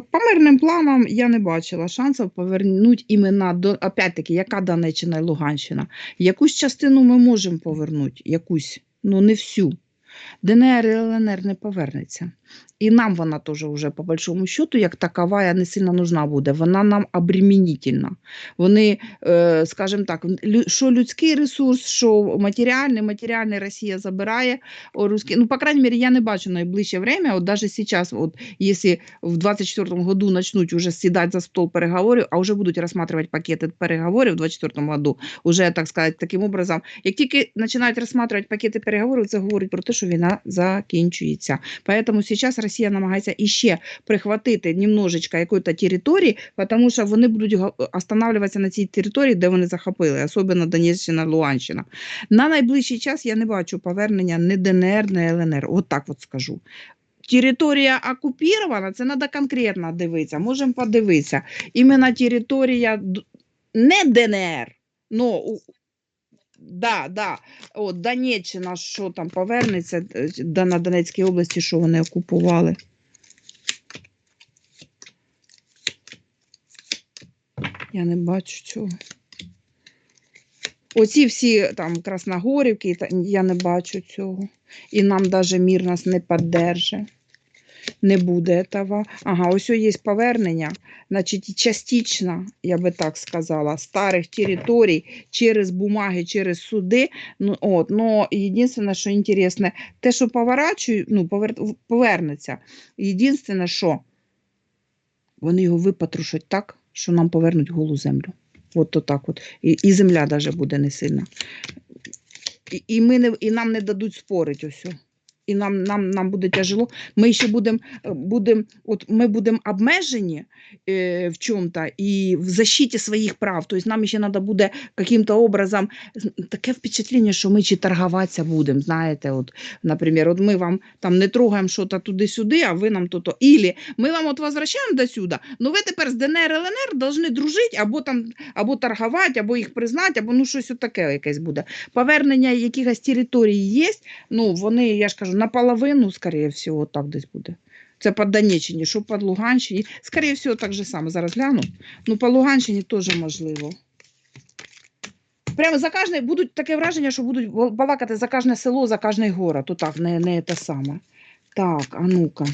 По мирним планам я не бачила шансів повернути імена до, опять-таки, яка Донеччина і Луганщина. Якусь частину ми можемо повернути, якусь, ну не всю. ДНР і ЛНР не повернеться. І нам вона теж вже, по большому счету, як такова, не сильно нужна буде. Вона нам обременительна. Вони, е, скажімо так, що людський ресурс, що матеріальний, матеріальний Росія забирає. Ну, по крайней мере, я не бачу найближче время, от даже сейчас, от, если в 24 году начнуть уже сідати за стол переговорів, а вже будуть розглядати пакети переговорів в 24 году, уже, так сказати, таким образом, як тільки починають розглядати пакети переговорів, це говорить про те, що війна закінчується. Поэтому сейчас Росія намагається іще прихватити немножечко якої-то території, тому що вони будуть останавливатися на цій території, де вони захопили, особливо Донеччина, Луганщина. На найближчий час я не бачу повернення ні ДНР, ні ЛНР. От так от скажу. Територія окупована, це треба конкретно дивитися. Можемо подивитися. Іменно територія не ДНР, у- да, да. От Донеччина, що там повернеться е, на Донецькій області, що вони окупували. Я не бачу цього. Оці всі там Красногорівки, я не бачу цього. І нам навіть мір нас не піддержить. Не буде этого. Ага, ось є повернення, значить, частично, я би так сказала, старих територій через бумаги, через суди. Ну, от, но єдине, що інтересне, те, що поворачують, ну, повер... повернеться. Єдине, що вони його випатрушать так, що нам повернуть голу землю. От то так от. І, і земля навіть буде не сильна. І, і, ми не, і нам не дадуть спорити ось. І нам, нам, нам буде тяжело. Ми ще будемо будем, от ми будемо обмежені е, в чому-то і в защиті своїх прав. Тобто нам ще треба буде яким-то образом таке впечатлення, що ми чи торгуватися будемо. Знаєте, от, наприклад, от ми вам там не трогаємо щось туди-сюди, а ви нам то-то. Ілі ми вам от возвращаємо до сюди, ну ви тепер з ДНР ЛНР повинні дружити або там або торгувати, або їх признати, або ну щось таке якесь буде. Повернення якихось територій є, ну вони, я ж кажу, наполовину, скоріше всього, так десь буде. Це по Донеччині, що по Луганщині. Скоріше всього, так же само. Зараз гляну. Ну, по Луганщині теж можливо. Прямо за кожне будуть таке враження, що будуть балакати за кожне село, за кожний город. Отак, не, не те саме. Так, а ну-ка.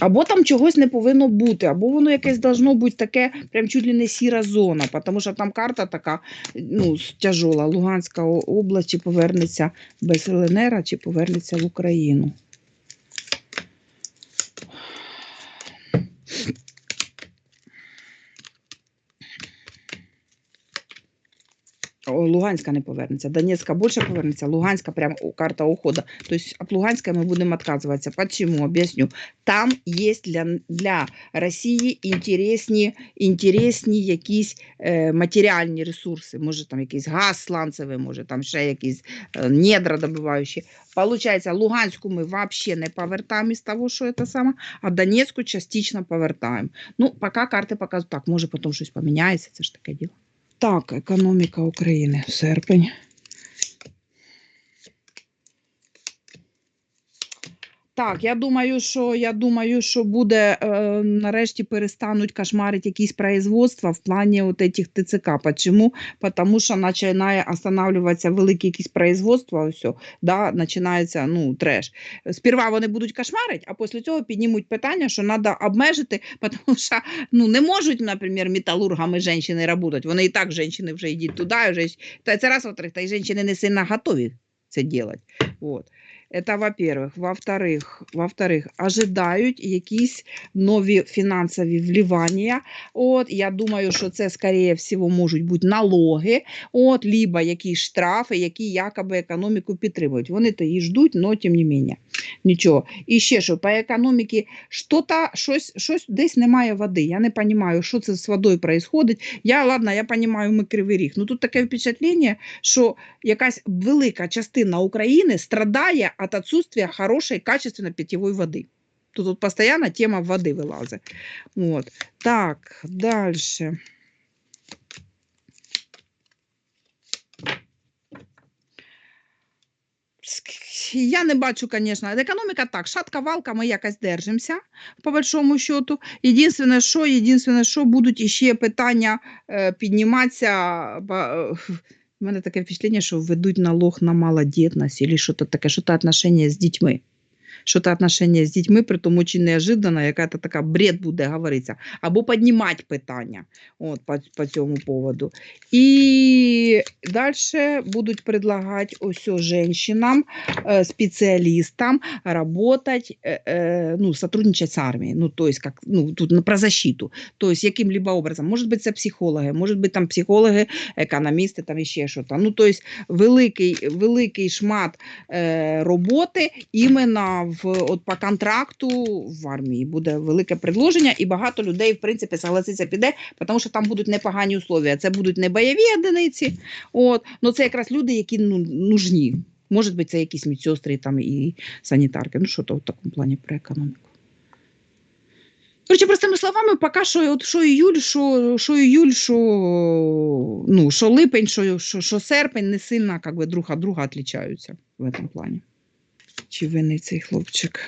Або там чогось не повинно бути, або воно якесь должно бути таке, прям чуть ли не сіра зона, тому що там карта така ну, тяжола. Луганська область чи повернеться без ЛНР, чи повернеться в Україну. Луганська не повернеться, Донецька більше повернеться, Луганська прям карта уходу. Тобто від Луганська ми будемо відказуватися. Почему? Об'ясню. Там є для, для Росії інтересні, інтересні якісь е, матеріальні ресурси. Може там якийсь газ сланцевий, може там ще якісь е, недра добиваючі. Получається, Луганську ми взагалі не повертаємо із того, що це саме, а Донецьку частично повертаємо. Ну, поки карти показують, так, може потім щось поміняється, це ж таке діло. Так, економіка України, в серпень. Так, я думаю, що я думаю, що буде е, нарешті перестануть кошмарити якісь производства в плані от этих ТЦК. Почему? Потому що починає останавливатися великі якісь производства, ось, да, починається ну, треш. Сперва вони будуть кошмарити, а після цього піднімуть питання, що треба обмежити, тому що ну, не можуть, наприклад, металургами жінки працювати. Вони і так жінки вже йдуть туди, вже, це раз, во-вторых, та й жінки не сильно готові це робити. Вот. Это во-первых. Во-вторых, во-вторых, ожидають якісь нові фінансові вливання. От, я думаю, що це, скоріше всього, можуть бути налоги, от, либо якісь штрафи, які якоби економіку підтримують. Вони то її ждуть, але тим не менше. Нічого. І ще що, по економіці, що-то, щось, щось десь немає води. Я не розумію, що це з водою відбувається. Я, ладно, я розумію, ми кривий ріг. Ну тут таке впечатлення, що якась велика частина України страдає від відсутствия хорошої, качественної питьової води. Тут, тут постійно тема води вилазить. От. Так, далі. я не бачу, звісно, економіка так, шатка валка, ми якось держимося, по большому счету. Єдине, що, єдине, що будуть іще питання е, підніматися. Мене таке впечатлення, що ведуть налог на малодітність, або щось таке, що то отношення з дітьми Що то отношення з дітьми, при тому чи неожиданно, яка то така бред буде говоритися, або піднімати питання от, по, по цьому поводу. І далі будуть предлагати ось жінкам, э, специалистам работать, э, э, ну, сотрудничать с армией, ну, то есть, как, ну, тут на- про защиту, то есть, яким-либо образом, может быть, це психологи, может быть, там психологи, економісти, там іще що там, ну, то есть, великий, великий шмат е, роботи іменно в, от, по контракту в армії буде велике предложення, і багато людей, в принципі, согласиться піде, тому що там будуть непогані условия, це будуть не бойові одиниці, От, ну це якраз люди, які ну, нужні. Може бути, це якісь медсестри там і санітарки. Ну, що то в такому плані про економіку. Короче, простими словами, поки що, от, що іюль, що, що іюль, що, ну, що липень, що, що, що серпень не сильно как би, друг від друга відрізняються в цьому плані. Чи цей хлопчик?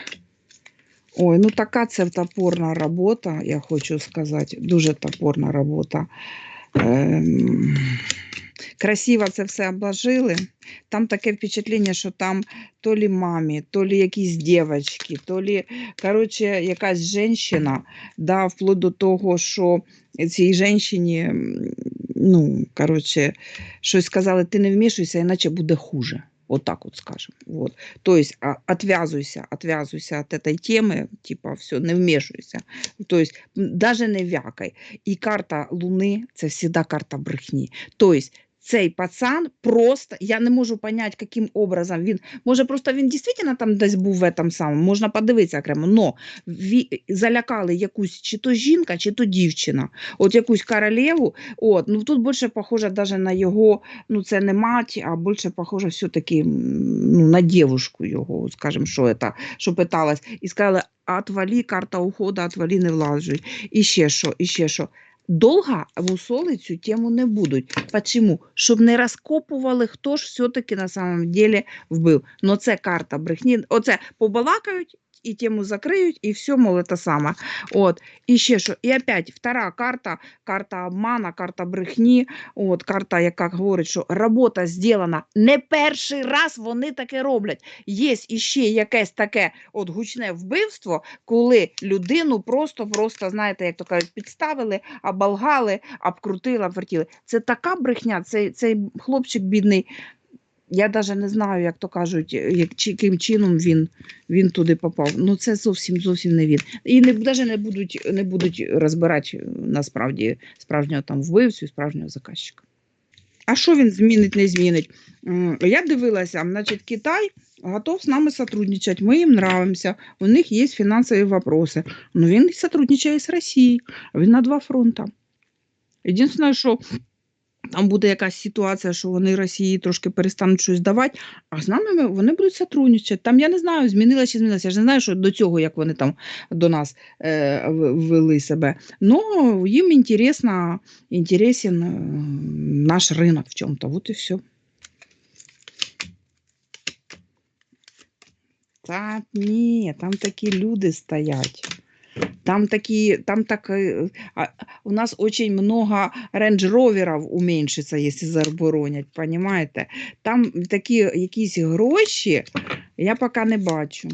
Ой, ну така це топорна робота, я хочу сказати. Дуже топорна робота. Ем, красиво це все обложили. Там таке впечатлення, що там то лі мамі, то лі якісь дівчатки, то лі, коротше, якась жінка, да, вплоть до того, що цій жінці, ну, коротше, щось сказали, ти не вмішуйся, іначе буде хуже. Вот так вот скажем. Вот. То есть а, отвязывайся, отвязывайся от этой темы, типа все, не вмешивайся. То есть м, даже не вякай. І карта Луни це завжди карта брехні. Тобто цей пацан просто, я не можу поняти, яким образом він, може просто він дійсно там десь був в этом самому, можна подивитися окремо, но ві, залякали якусь чи то жінка, чи то дівчина, от якусь королеву, от, ну тут більше похоже даже на його, ну це не мать, а більше похоже все-таки ну, на дівушку його, скажімо, що це, що питалась, і сказали, отвали, карта уходу, отвали, не влажуй. І ще що, і ще що. Довго мусоли цю тему не будуть. Почему? Щоб не розкопували, хто ж все-таки на самом деле вбив. Но це карта брехні. Оце побалакають і тему закриють, і все, мол, це саме. От. І ще що. І опять втора карта, карта обмана, карта брехні, от, карта, яка говорить, що робота зроблена не перший раз вони таке роблять. Є іще якесь таке от гучне вбивство, коли людину просто-просто, знаєте, як то кажуть, підставили, оболгали, обкрутили, обвертіли. Це така брехня, цей, цей хлопчик бідний. Я навіть не знаю, як то кажуть, як, чи, яким чином він, він туди попав. Ну це зовсім зовсім не він. І не, навіть не будуть, не будуть розбирати е, насправді справжнього там вбивцю справжнього заказчика. А що він змінить, не змінить? Я дивилася, значить, Китай готов з нами сотрудничати, ми їм нравимося, у них є фінансові вопроси. Ну він сотрудничає з Росією, він на два фронта. Єдине, що там буде якась ситуація, що вони Росії трошки перестануть щось давати, а з нами вони будуть сотрудничати. Там я не знаю, змінилося чи змінилося. Я ж не знаю, що до цього, як вони там до нас е, вели себе. Ну, їм інтересно, інтересен е, наш ринок в чому-то. Вот і все. Та ні, там такі люди стоять. Там такі, там так, а, у нас очень много рейндж-роверів уменьшиться, якщо заборонять, понимаєте? Там такі якісь гроші, я поки не бачу.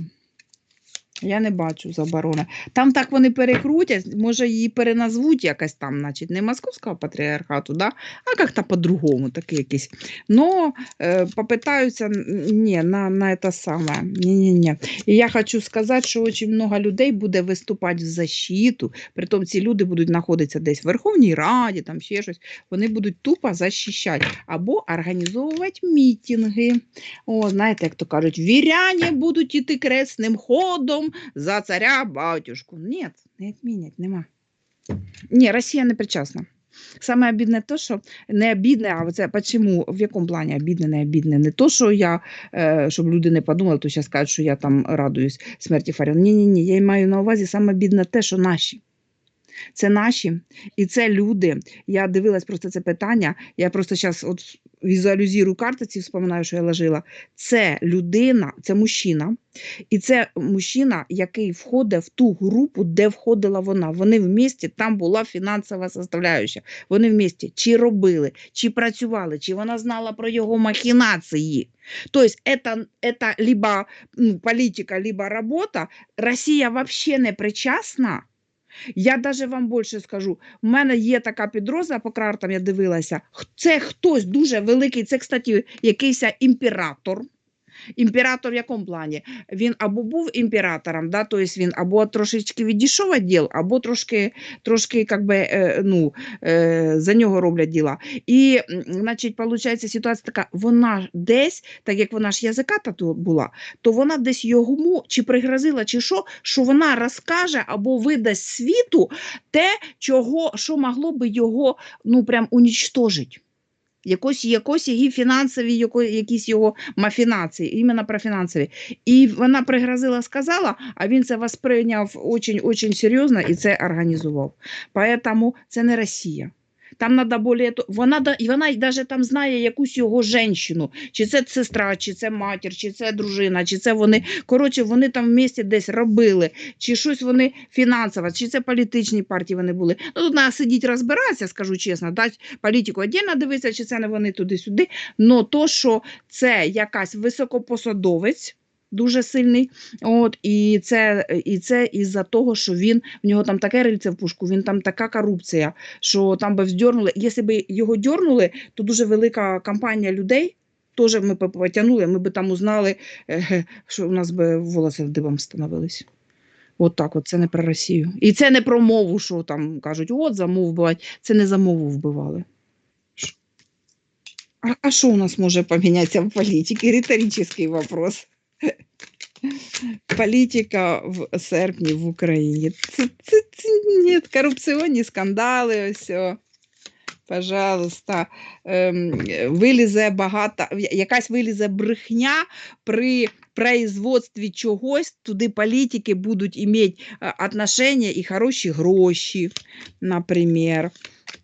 Я не бачу заборони. Там так вони перекрутять, може її переназвуть якось там, значить, не московського патріархату, да? а як-то по-другому, таке якесь. Но е, попитаються н- ні, на, на це саме. Ні-ні-ні. І я хочу сказати, що дуже багато людей буде виступати в защиту, притом ці люди будуть знаходитися десь в Верховній Раді, там ще щось. Вони будуть тупо захищати або організовувати мітинги. О, знаєте, як то кажуть, віряні будуть іти кресним ходом за царя батюшку. Ні, не відмінять, нема. Ні, Росія не причасна. Саме обідне те, що не обідне, а це чому, в якому плані обідне, не обідне? Не то, що я, щоб люди не подумали, то зараз кажуть, що я там радуюсь смерті Фаріон. Ні, ні, ні, я маю на увазі саме бідне те, що наші. Це наші, і це люди. Я дивилась просто це питання. Я просто зараз от візуалізую картиці, вспоминаю, що я ложила. Це людина, це мужчина, і це мужчина, який входить в ту групу, де входила вона. Вони в місті, там була фінансова составляюча. Вони в місті чи робили, чи працювали, чи вона знала про його махінації. Тобто, это, это либо ну, політика, либо робота. Росія взагалі не причасна. Я даже вам більше скажу. У мене є така підроза по картам, я дивилася. Це хтось дуже великий, це, кстати, якийсь імператор. Імператор в якому плані? Він або був імператором, да, тобто він або трошечки відійшов від діл, або трошки, трошки как би, е, ну, е, за нього роблять діла. І, значить, виходить, ситуація така, вона десь, так як вона ж язиката була, то вона десь йому чи пригрозила, чи що, що вона розкаже або видасть світу те, чого, що могло би його ну, прям унічтожити. Якось, якось її фінансові, якісь його мафінації, іменно про фінансові. І вона пригрозила, сказала, а він це восприйняв очень-очень серйозно і це організував. Тому це не Росія. Там надо более, вона, і вона даже там знає якусь його женщину, чи це сестра, чи це матір, чи це дружина, чи це вони. Коротше, вони там в місті десь робили, чи щось вони фінансово, чи це політичні партії вони були. Ну, тут треба сидіти розбиратися, скажу чесно, дати політику віддільно дивитися, чи це не вони туди-сюди. Но то, що це якась високопосадовець. Дуже сильний, от і це і це із-за того, що він в нього там таке рильце в пушку, він там така корупція, що там би вздьорнули. Якщо б його дьорнули, то дуже велика компанія людей. Теж ми б потягнули, ми б там узнали, що у нас би волоси дибом становились. От так, от це не про Росію. І це не про мову, що там кажуть, от за мову вбивають. Це не за мову вбивали. А, а що у нас може помінятися в політиці? Риторичний вопрос. Політика в серпні в Україні. Це, це, це ні, корупційні скандали, ось. Пожалуйста, ем, вилізе багато, якась вилізе брехня при производстві чогось, туди політики будуть мати отношення і хороші гроші, наприклад,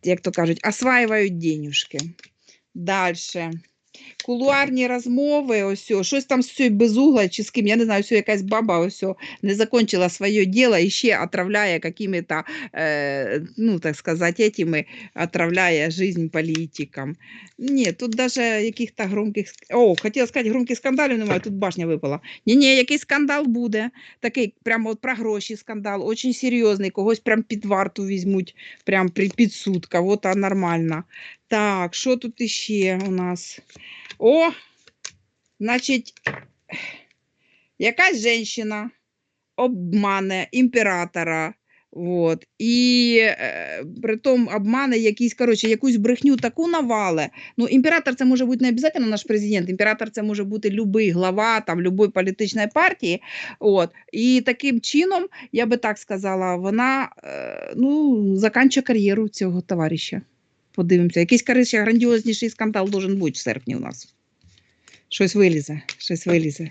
як то кажуть, осваюють денюжки. Дальше. Кулуарні розмови, ось, щось там з цією безугла чи з ким, я не знаю, ось якась баба ось не закончила своє діло і ще отравляє какими-то, е, ну, так сказати, этими, отравляє жизнь політикам. Ні, тут даже яких-то громких, о, хотіла сказати, громких скандалів немає, тут башня випала. Ні-ні, якийсь скандал буде, такий прямо от про гроші скандал, очень серйозний, когось прям під варту візьмуть, прям під суд, кого-то нормально. Так, що тут іще у нас? О, значить, якась жінка обмане імператора. Вот. І е, притом обмане якісь, коротше, якусь брехню таку навале. Ну, імператор це може бути не обов'язково наш президент, імператор це може бути будь-який глава там, любої політичної партії. От. І таким чином, я би так сказала, вона е, ну, заканчує кар'єру цього товариша. Подивимося. Якийсь коротше, грандіозніший скандал должен бути в серпні у нас. Щось вилізе, щось вилізе.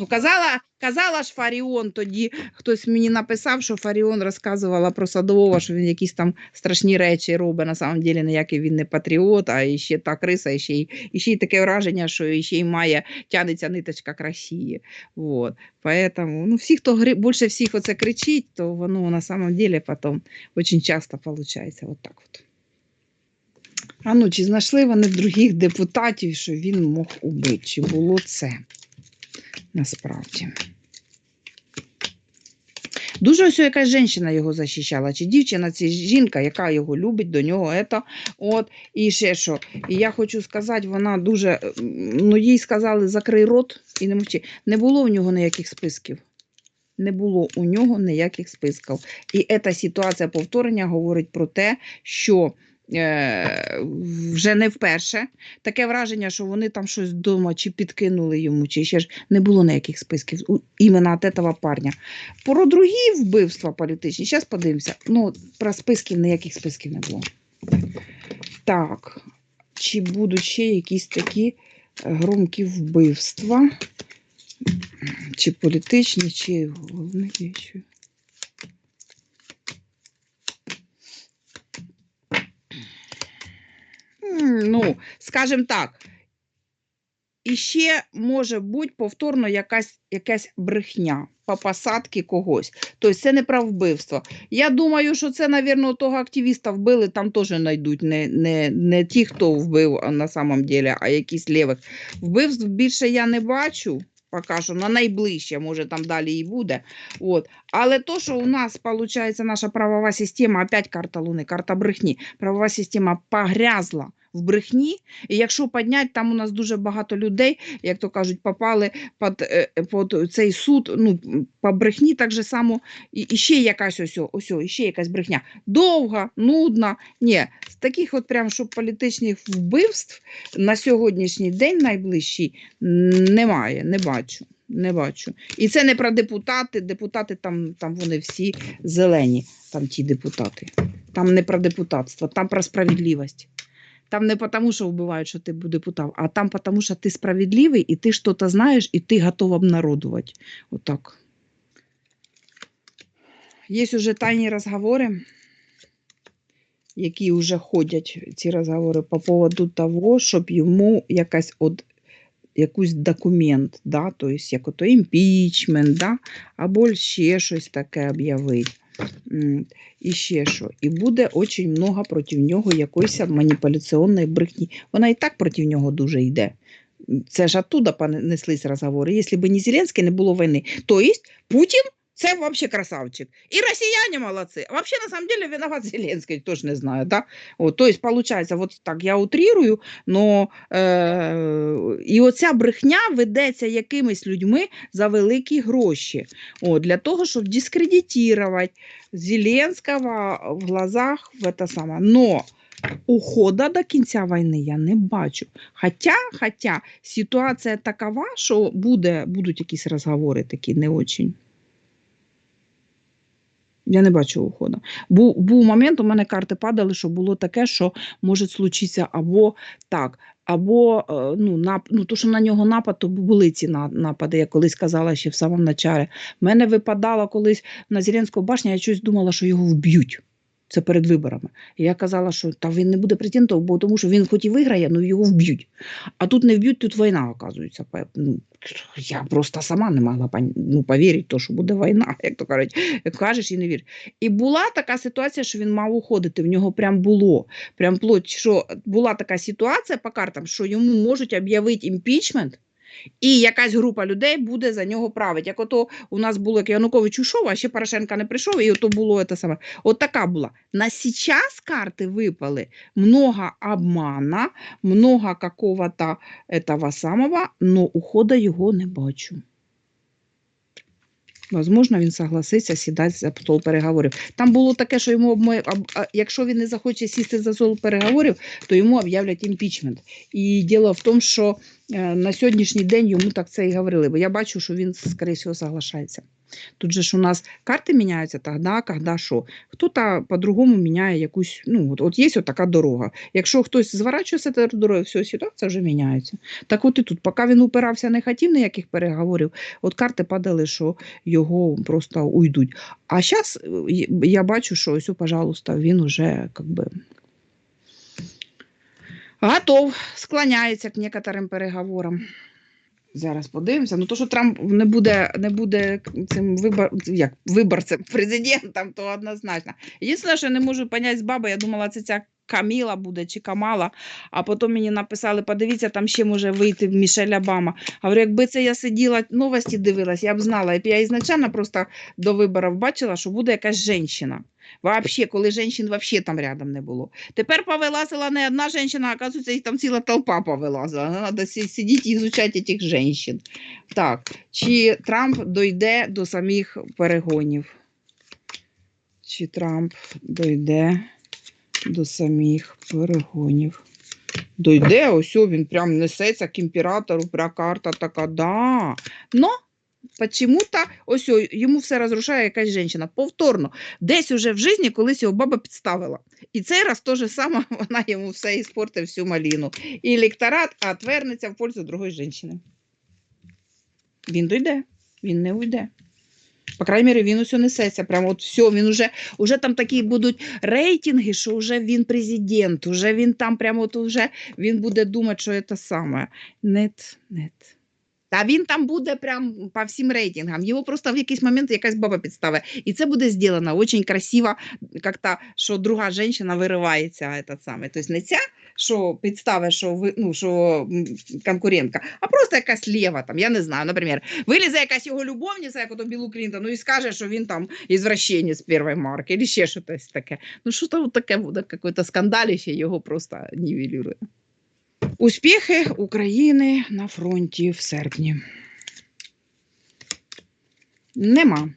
Ну, казала, казала ж Фаріон тоді, хтось мені написав, що Фаріон розказувала про Садового, що він якісь там страшні речі робить. На самом деле ніякий він не патріот, а ще та криса, і ще й, і ще й таке враження, що ще й має, тянеться ниточка к Росії. Вот. Поэтому, ну, всі, хто гри, більше всіх оце кричить, то воно на самом деле потім дуже часто виходить. Вот так от. А ну, чи знайшли вони других депутатів, що він мог убити? Чи було це? Насправді. Дуже ось якась жінка його захищала, чи дівчина, чи жінка, яка його любить, до нього ето. От, і ще що. І я хочу сказати, вона дуже, ну їй сказали, закрий рот і не мовчи. Не було у нього ніяких списків. Не було у нього ніяких списків. І ця ситуація повторення говорить про те, що вже не вперше таке враження, що вони там щось вдома чи підкинули йому, чи ще ж не було ніяких списків іменно від парня. Про другі вбивства політичні, зараз подивимося. Ну, про списків ніяких списків не було. Так, чи будуть ще якісь такі е, громкі вбивства? Чи політичні, чи головне, я ну, скажімо так, і ще може бути повторно якась, якась брехня по посадці когось. Тобто це не про вбивство. Я думаю, що це, мабуть, того активіста вбили, там теж знайдуть не, не, не ті, хто вбив на самом деле, а якісь лівих. Вбивств більше я не бачу. Поки на найближче, може там далі і буде. От. Але то, що у нас виходить, наша правова система, опять карта Луни, карта брехні, правова система погрязла в брехні. І якщо підняти, там у нас дуже багато людей, як то кажуть, попали під, е, під цей суд, ну, по брехні так же само, і, і ще якась ось, о- ось, ще якась брехня. Довга, нудна. Ні, з таких от прям, щоб політичних вбивств на сьогоднішній день найближчий немає, не бачу. Не бачу. І це не про депутати. Депутати там, там вони всі зелені, там ті депутати. Там не про депутатство, там про справедливість. Там не тому, що вбивають, що ти депутат, а там тому, що ти справедливий, і ти щось знаєш, і ти готов обнародувати. Отак. Є вже тайні розговори, які вже ходять, ці розговори, по поводу того, щоб йому якась от, якийсь документ, да, тобто, як ото імпічмент, да, або ще щось таке об'явити. І ще що. І буде дуже много проти нього якоїсь маніпуляційної брехні. Вона і так проти нього дуже йде. Це ж оттуда понеслись розговори. Якщо б не Зеленський, не було війни. Тобто Путін це взагалі красавчик. Росіяни молодці. А взагалі, на самом деле, виноват Зеленський, хто ж не знає. Да? От, тобто, виходить, от так, я утрірую, но е, і оця брехня ведеться якимись людьми за великі гроші. От, для того, щоб дискредитувати Зеленського в глазах в это саме. Но ухода до кінця війни я не бачу. Хоча, хоча ситуація такова, що буде, будуть якісь розговори такі не очень. Я не бачу уходу. Був, був момент, у мене карти падали, що було таке, що може случитися або так, або е, ну, нап, ну, то, що на нього напад, то були ці на- напади, я колись казала ще в самому началі. Мене випадало колись на Зеленського башня, я щось думала, що його вб'ють. Це перед виборами. І я казала, що та він не буде президентом, бо тому що він хоч і виграє, але його вб'ють. А тут не вб'ють, тут війна, оказується. Ну, я просто сама не могла ну, повірити, що буде війна, як то кажуть, як кажеш і не вір. І була така ситуація, що він мав уходити. В нього прям було. Прям плоть, що була така ситуація по картам, що йому можуть об'явити імпічмент. І якась група людей буде за нього правити. Як ото у нас було, як Янукович ушов, а ще Порошенка не прийшов, і ото було те саме. От така була. На сейчас карти випали много обмана, много какого-то этого самого, но ухода його не бачу. Возможно, він согласиться сідати за стол переговорів. Там було таке, що йому обмо- якщо він не захоче сісти за стол переговорів, то йому об'являть імпічмент. І діло в тому, що е, на сьогоднішній день йому так це і говорили. Бо я бачу, що він, скоріше всього, соглашається. Тут же ж у нас карти міняються тоді, коли що. Хто-то по-другому міняє якусь, ну, от, от є така дорога. Якщо хтось зворачує з цієї дороги, все, ситуація вже міняється. Так от і тут, поки він упирався, не хотів ніяких переговорів, от карти падали, що його просто уйдуть. А зараз я бачу, що ось, пожалуйста, він уже как би, готов, склоняється к некоторим переговорам. Зараз подивимося. Ну, то, що Трамп не буде, не буде цим вибор, як, виборцем, президентом, то однозначно. Єдине, що я не можу поняти з баби, я думала, це ця Каміла буде чи Камала, а потім мені написали, подивіться, там ще може вийти Мішель Обама. Говорю, якби це я сиділа, новості дивилась, я б знала. Я ізначально просто до виборів бачила, що буде якась жінка. Вообще, коли жінок вообще там рядом не було. Тепер повилазила не одна жінка, а їх там ціла толпа повилазила. Треба сидіти і изучати цих жінок. Так, чи Трамп дойде до самих перегонів? Чи Трамп дойде до самих перегонів? Дойде, ось він прям несеться к імператору, прям карта така, да. Но почему-то ось йому все розрушає якась жінка. Повторно, десь уже в житті колись його баба підставила. І цей раз то же саме вона йому все іспортить всю маліну. І електорат отвернеться в пользу другої жінки. Він дойде, він не уйде. По крайній мірі, він усе несеться. Прямо от все, він уже, уже там такі будуть рейтинги, що вже він президент, уже він там прямо от вже він буде думати, що це саме. Нет, нет. Та він там буде прям по всім рейтингам. Його просто в якийсь момент якась баба підставить. І це буде зроблено дуже красиво, як-то, що друга жінка виривається. Этот самий. Тобто не ця, що підставить, що, ви, ну, що конкурентка, а просто якась лєва, там, я не знаю, наприклад, вилізе якась його любовниця, як ото Білу Клінтону, і скаже, що він там ізвращенець першої марки, або ще щось таке. Ну, що там таке буде, якийсь скандаліще, його просто нівелює. Успіхи України на фронті в серпні. Нема.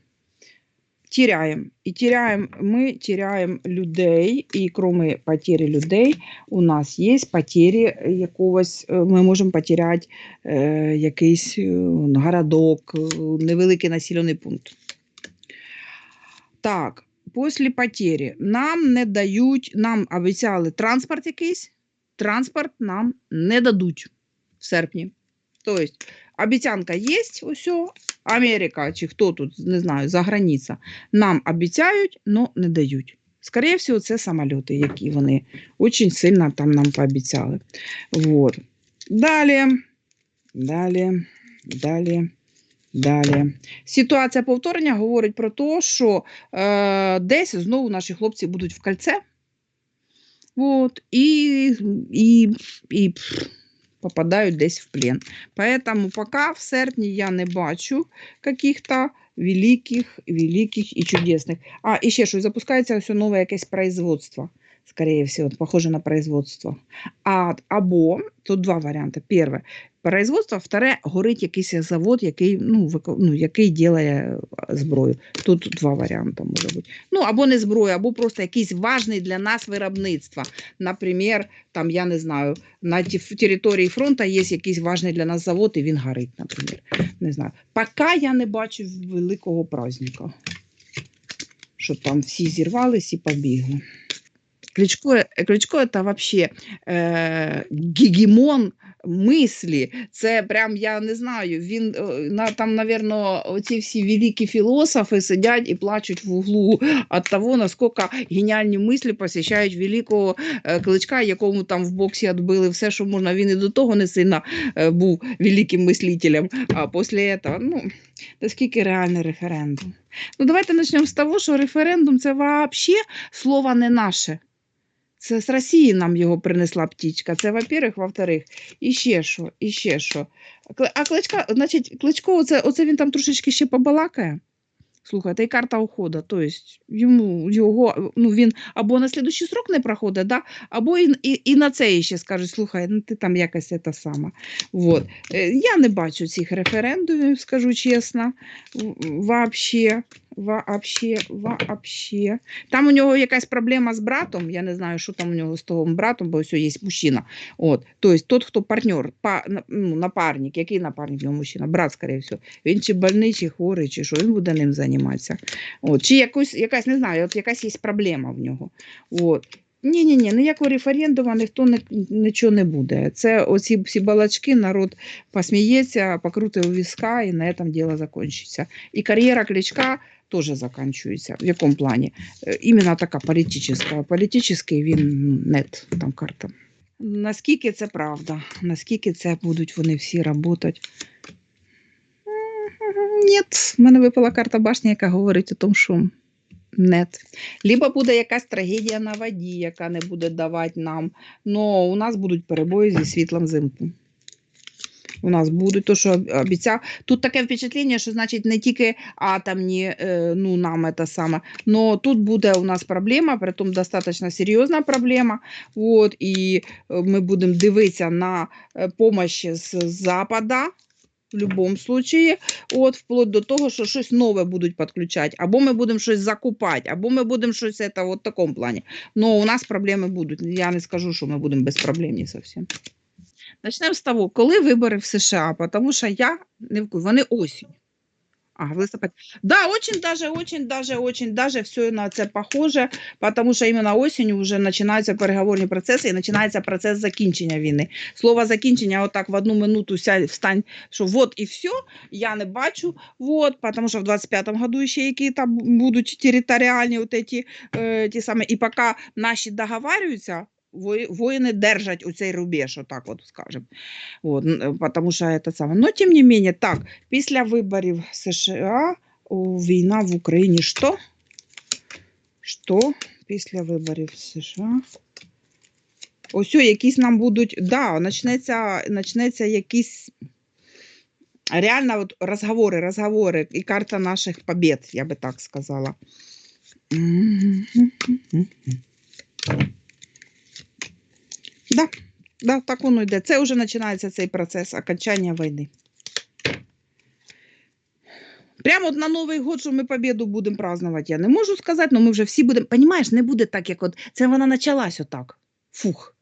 Тіряємо. І тіряємо, ми тіряємо людей, і крім потері людей, у нас є потері якогось, е, ми можемо потеряти е, якийсь е, городок, е, невеликий населений пункт. Так, після потері нам не дають, нам обіцяли транспорт якийсь, транспорт нам не дадуть в серпні. Тобто, обіцянка є, усе, Америка чи хто тут, не знаю, за границя, нам обіцяють, але не дають. Скоріше всього, це самоліти, які вони дуже сильно там нам пообіцяли. Вот. Далі, далі, далі, далі. Ситуація повторення говорить про те, що е, десь знову наші хлопці будуть в кольце. Вот, і, і, і попадають десь в плен. Поэтому пока в серпні я не бачу каких-то великих, великих і чудесних. А, і ще щось, запускається ось нове якесь производство. Скорее всего, похоже на производство. А, або, тут два варіанти. Перше, производство, вторе, горить якийсь завод, який, ну, ну, який ділає зброю. Тут два варіанти може бути. Ну, або не зброя, або просто якийсь важний для нас виробництво. Наприклад, там, я не знаю, на території фронту є якийсь важний для нас завод, і він горить, наприклад. Не знаю. Поки я не бачу великого праздника, що там всі зірвались і побігли. Кличко, Кличко це вообще е, гегемон мислі. Це прям, я не знаю, він е, на, там, навірно, оці всі великі філософи сидять і плачуть в углу від того, наскільки геніальні мислі посіщають великого е, кличка, якому там в боксі відбили все, що можна. Він і до того не сильно е, був великим мислителем. А після цього, ну, та скільки реальний референдум? Ну, давайте почнемо з того, що референдум це взагалі слово не наше. Це з Росії нам його принесла птічка. Це, во-первых, во-вторых, і ще що, і ще що. А кличка, значить, кличко, оце, оце він там трошечки ще побалакає. Слухайте, і карта уходу. Тобто йому його, ну він або на слідущий срок не проходить, да? або і, і, і на це ще скажуть, слухай, ну ти там якось це саме. Вот. Е, Я не бачу цих референдумів, скажу чесно. В- Вообще, вообще. Там у нього якась проблема з братом. Я не знаю, що там у нього з того братом, бо ось є мужчина. От, тобто тот, хто партнер, па, ну, напарник, який напарник нього мужчина, брат, скоріше всього. Він чи больний, чи хворий, чи що, він буде ним займатися. От, чи якусь, якась, не знаю, от якась є проблема в нього. От. Ні, ні, ні, ніякого референдуму ніхто не, нічого не буде. Це оці всі балачки, народ посміється, покрутить у візка, і на цьому діло закінчиться. І кар'єра Кличка теж закінчується. В якому плані? Е, Іменно така політична. Політичний він нет, там карта. Наскільки це правда? Наскільки це будуть вони всі працювати? Ні, в мене випала карта башні, яка говорить о тому, що нет. Либо буде якась трагедія на воді, яка не буде давати нам. Но у нас будуть перебої зі світлом взимку. У нас будуть, то, що обіцяв. Тут таке впечатлення, що значить не тільки атомні, е, ну нам це саме, но тут буде у нас проблема, притом достатньо серйозна проблема. От, і е, ми будемо дивитися на допомогу з запада. В будь-якому случаї, от вплоть до того, що щось нове будуть підключати, або ми будемо щось закупати, або ми будемо щось це, от в такому плані. Ну, у нас проблеми будуть. Я не скажу, що ми будемо безпроблемні зовсім. Почнемо з того, коли вибори в США, тому що я не в курсі. Вони осінь. Ага, в листопаді. Да, очень даже, очень даже, очень даже все на це похоже, потому що іменно осінню вже починаються переговорні процеси і починається процес закінчення війни. Слово закінчення отак в одну минуту сядь, встань, що вот і все, я не бачу, вот, потому що в 25-му году ще які там будуть територіальні от эти, е, ті самі, і поки наші договарюються, воїни держать у цей рубеж, отак от скажемо. Вот, н- е, що это саме. Но тим не менее, так, після виборів США війна в Україні що? Що після виборів США? Ось якісь нам будуть, да, начнеться, начнеться якісь реально от розговори, розговори і карта наших побед, я би так сказала. Да, да, так воно йде. Це вже починається цей процес окончання війни. Прямо от на Новий год, що ми побіду будемо празднувати, я не можу сказати, але ми вже всі будемо. Понімаєш, не буде так, як от це вона почалась отак. Фух.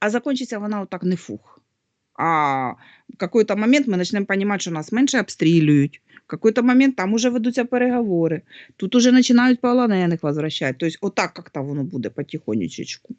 А закінчиться вона отак не фух. А в какой-то момент ми почнемо розуміти, що нас менше обстрілюють. В какой-то момент там уже ведуться переговори. Тут уже починають полонених возвращати. Тобто, отак як-то воно буде потихонечку.